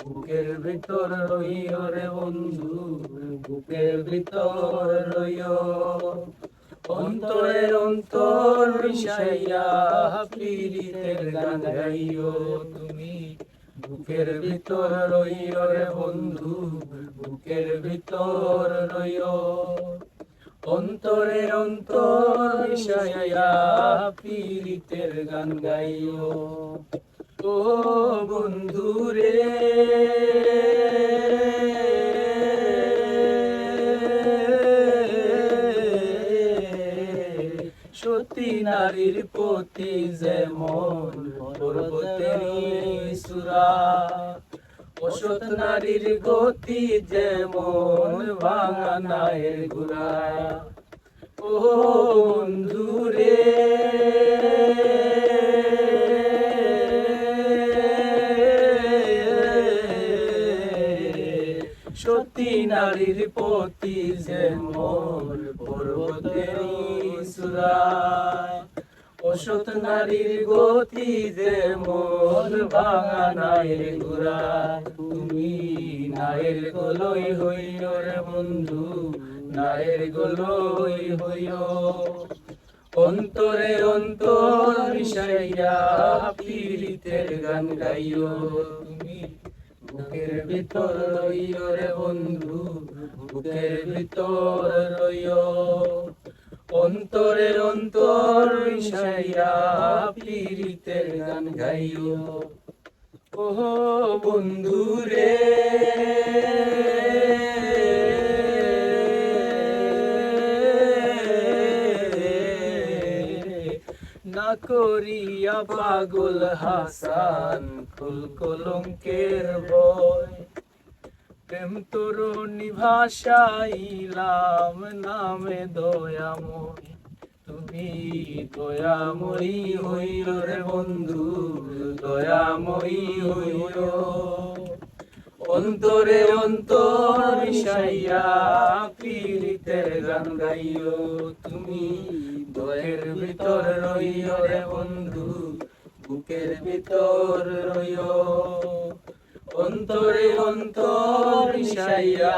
বুকের ভিতর রইও রে বন্ধু, বুকের ভিতর রইও। অন্তরের অন্তর মিশাইয়া পীড়িতের গান গাইও তুমি। বুকের ভিতর রইও রে বন্ধু, বুকের ভিতর রইও। অন্তরের অন্তর মিশাইয়া পীড়িতের গান গাইও। ও বন্ধু রে সতী নারীর প্রতি যেমন সুরা অসত নারীর গতি যেমন ভাঙা নায়ের গুড়া। ও বন্ধু রে সতী নারীর যেমন পর্বতেরই সুরায়। অসৎ নারীর গতি যেমন ভাঙা নায়ের গুড়া তুমি নায়ের গলই হইও রে বন্ধু, নায়ের গলই হইও অন্তরে অন্তর মিশাইয়া পীড়িতের গান গাইও। তুমি বুকের ভিতর রইও রে বন্ধু, বুকের ভিতর রইও। অন্তরে অন্তর মিশাইয়া পীড়িতের গান গাইও। ও বন্ধু রে। না করিয়া পাগল হাসান ফুল কলঙ্কের বয় প্রেম তরুণী ভাষাইলাম নামে দয়াময়। তুমি দয়াময়ী হইল রে বন্ধু, দয়াময়ী হইল। অন্তরে অন্তর মিশাইয়া পীড়িতের গান গাইও। তুমি দয়ের ভিতর রইও রে বন্ধু, বুকের ভিতর রইও। অন্তরে অন্তর মিশাইয়া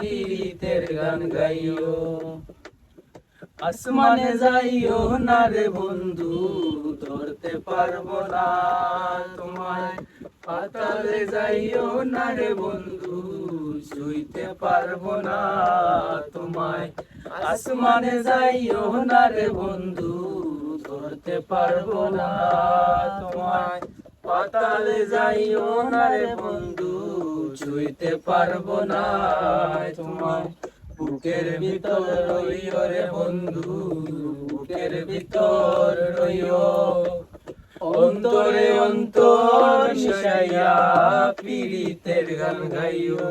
পীড়িতের গান গাইও। আসমানে যাইও না রে বন্ধু, ধরতে পারব না তোমায়। পাতালে যাইও না রে বন্ধু শুইতে পারব না তোমায়। আসমানে যাইও না রে বন্ধু, ধরতে পারব না তোমায়। পাতালে যাইও না বন্ধু, ছুঁইতে পারব না তোমায় বুকের ভিতর রইও রে বন্ধু, বুকের ভিতর রইও। অন্তরে অন্তর মিশাইয়া পীড়িতের গান গাইও।